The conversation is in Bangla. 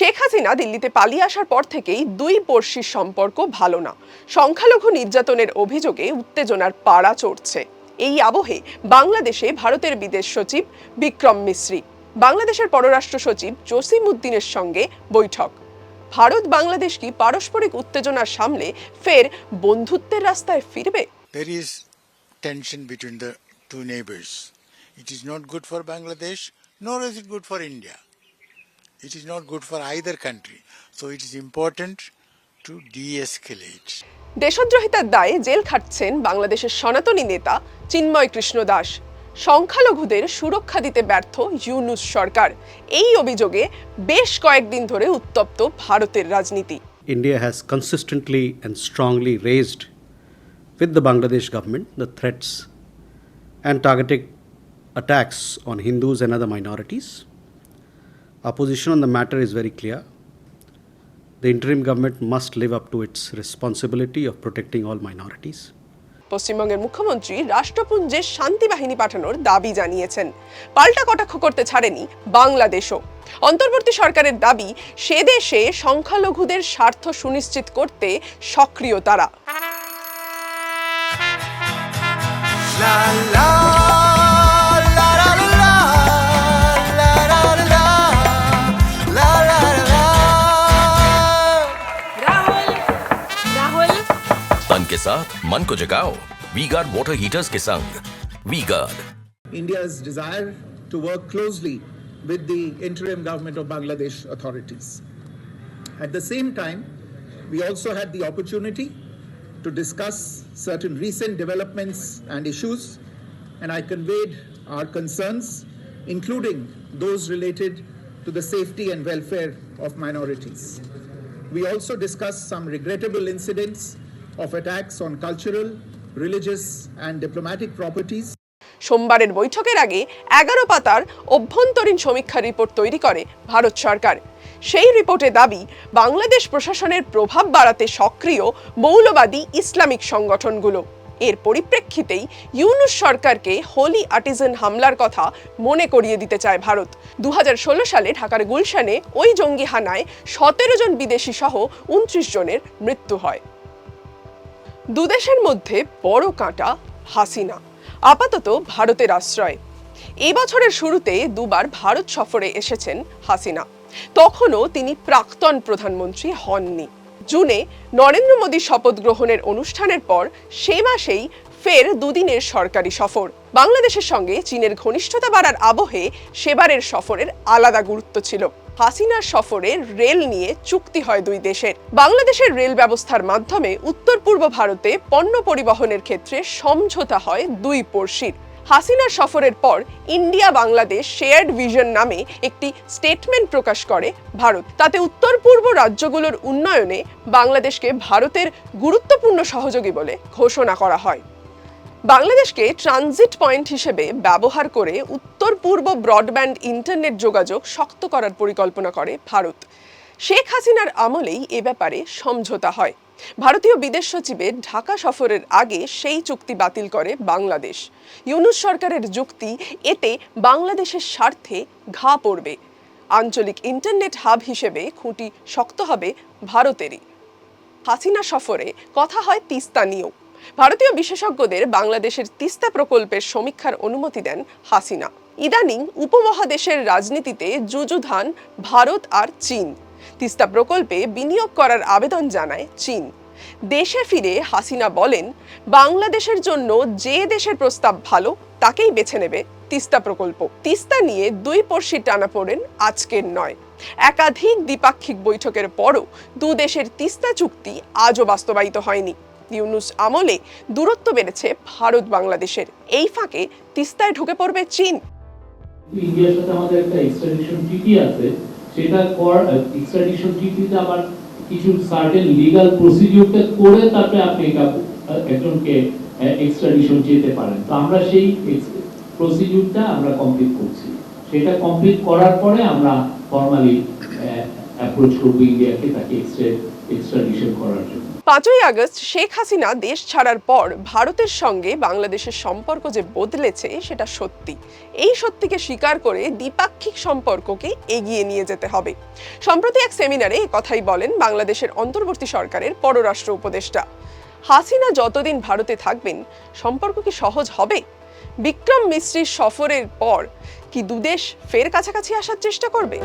শেখ হাসিনা দিল্লিতে পালিয়ে আসার পর থেকেই দুই পড়শির সম্পর্ক ভালো না সংখ্যালঘু নির্যাতনের অভিযোগে উত্তেজনার পাড়া চড়ছে এই আবহে বাংলাদেশে ভারতের বিদেশ সচিব বিক্রম মিশ্রি বাংলাদেশের পররাষ্ট্র সচিব জসিম উদ্দিনের সঙ্গে বৈঠক ভারত বাংলাদেশ কি পারস্পরিক উত্তেজনার সামলে ফের বন্ধুত্বের রাস্তায় ফিরবে there is tension between the two neighbors. It is not good for Bangladesh, nor good for India. It is not good for either country. So it is important to de-escalate. দেশদ্রোহিতার দায়ে জেল খাটছেন বাংলাদেশের সনাতনী নেতা চিন্ময় কৃষ্ণ দাস সংখ্যালঘুদের সুরক্ষা দিতে ব্যর্থ ইউনুস সরকার এই অভিযোগে বেশ কয়েকদিন ধরে উত্তপ্ত ভারতের রাজনীতি India has consistently and strongly raised with the Bangladesh government the threats and targeted attacks on Hindus and other minorities Our position on the matter is very clear. The interim government must live up to its responsibility of protecting all minorities. পশ্চিমবঙ্গের মুখ্যমন্ত্রী রাষ্ট্রপুঞ্জে শান্তি বাহিনী পাঠানোর দাবি জানিয়েছেন পাল্টা কটাক্ষ করতে ছাড়েনি বাংলাদেশও অন্তর্বর্তী সরকারের দাবি সে দেশে সংখ্যালঘুদের স্বার্থ সুনিশ্চিত করতে সক্রিয় তারা La के साथ मन को जगाओ वी गार्ड वाटर हीटर्स के संग V Guard India's desire to work closely with the interim government of Bangladesh authorities. At the same time, we also had the opportunity to discuss certain recent developments and issues, and I conveyed our concerns, including those related to the safety and welfare of minorities. We also discussed some regrettable incidents of attacks on cultural, religious, and diplomatic properties. সোমবারের বৈঠকের আগে এগারো পাতার অভ্যন্তরীণ সমীক্ষা রিপোর্ট তৈরি করে ভারত সরকার। সেই রিপোর্টে দাবি বাংলাদেশ প্রশাসনের প্রভাব বাড়াতে সক্রিয় মৌলবাদী ইসলামিক সংগঠনগুলো। এর পরিপ্রেক্ষিতেই ইউনুস সরকারকে হোলি আর্টিজান হামলার কথা মনে করিয়ে দিতে চায় ভারত। দু হাজার ষোলো সালে ঢাকার গুলশানে ওই জঙ্গি হানায় সতেরো জন বিদেশি সহ উনত্রিশ জনের মৃত্যু হয়। দুদেশের মধ্যে বড় কাঁটা হাসিনা, আপাতত ভারতের আশ্রয়। এবছরের শুরুতে দুবার ভারত সফরে এসেছেন হাসিনা। তখনও তিনি প্রাক্তন প্রধানমন্ত্রী হননি। জুনে নরেন্দ্র মোদী শপথ গ্রহণের অনুষ্ঠানের পর সে মাসেই ফের দুদিনের সরকারি সফর। বাংলাদেশের সঙ্গে চীনের ঘনিষ্ঠতা বাড়ার আবহে সেবারের সফরের আলাদা গুরুত্ব ছিল। হাসিনার সফরে রেল নিয়ে চুক্তি হয় দুই দেশের। বাংলাদেশের রেল ব্যবস্থার মাধ্যমে উত্তর পূর্ব ভারতে পণ্য পরিবহনের ক্ষেত্রে সমঝোতা হয় দুই পড়শির। হাসিনার সফরের পর ইন্ডিয়া বাংলাদেশ শেয়ার্ড ভিশন নামে একটি স্টেটমেন্ট প্রকাশ করে ভারত। তাতে উত্তর পূর্ব রাজ্যগুলোর উন্নয়নে বাংলাদেশকে ভারতের গুরুত্বপূর্ণ সহযোগী বলে ঘোষণা করা হয়। বাংলাদেশকে ট্রানজিট পয়েন্ট হিসেবে ব্যবহার করে উত্তর পূর্ব ব্রডব্যান্ড ইন্টারনেট যোগাযোগ শক্ত করার পরিকল্পনা করে ভারত। শেখ হাসিনার আমলেই এ ব্যাপারে সমঝোতা হয়। ভারতীয় বিদেশ সচিবের ঢাকা সফরের আগে সেই চুক্তি বাতিল করে বাংলাদেশ। ইউনুস সরকারের যুক্তি, এতে বাংলাদেশের স্বার্থে ঘা পড়বে। আঞ্চলিক ইন্টারনেট হাব হিসেবে খুঁটি শক্ত হবে ভারতেরই। হাসিনা সফরে কথা হয় তিস্তা নিয়েও। ভারতীয় বিশেষজ্ঞদের বাংলাদেশের তিস্তা প্রকল্পের সমীক্ষার অনুমতি দেন হাসিনা। ইদানিং উপমহাদেশের রাজনীতিতে যুযুধান ভারত আর চীন। তিস্তা প্রকল্পে বিনিয়োগ করার আবেদন জানায় চীন। দেশে ফিরে হাসিনা বলেন, বাংলাদেশের জন্য যে দেশের প্রস্তাব ভালো, তাকেই বেছে নেবে তিস্তা প্রকল্প। তিস্তা নিয়ে দুই পড়শি টানা পড়েন আজকের নয়। একাধিক দ্বিপাক্ষিক বৈঠকের পরও দু দেশের তিস্তা চুক্তি আজও বাস্তবায়িত হয়নি। ইউনুস আমলে দূরত্ব বেড়েছে ভারত বাংলাদেশের। এই ফাঁকে তিস্তায় ঢুকে পড়বে চীন। কিছু সার্টেন লিগাল প্রসিডিউরটা করে তারপরে আপনি একজনকে এক্সট্রাডিশন যেতে পারেন। তো আমরা সেই প্রসিডিউরটা আমরা কমপ্লিট করছি। সেটা কমপ্লিট করার পরে আমরা ফর্মালি অ্যাপ্রোচ ইন্ডিয়াকে তাকে এক্সট্রাডিশন করার জন্য। পাঁচই আগস্ট শেখ হাসিনা দেশ ছাড়ার পর ভারতের সঙ্গে বাংলাদেশের সম্পর্ক যে বদলেছে সেটা সত্যি। এই সত্যিকে স্বীকার করে দ্বিপাক্ষিক সম্পর্ককে এগিয়ে নিয়ে যেতে হবে। সম্প্রতি এক সেমিনারে কথাই বলেন বাংলাদেশের অন্তর্বর্তী সরকারের পররাষ্ট্র উপদেষ্টা। হাসিনা যতদিন ভারতে থাকবেন, সম্পর্ক কি সহজ হবে? বিক্রম মিশ্রির সফরের পর কি দুদেশ ফের কাছাকাছি আসার চেষ্টা করবে?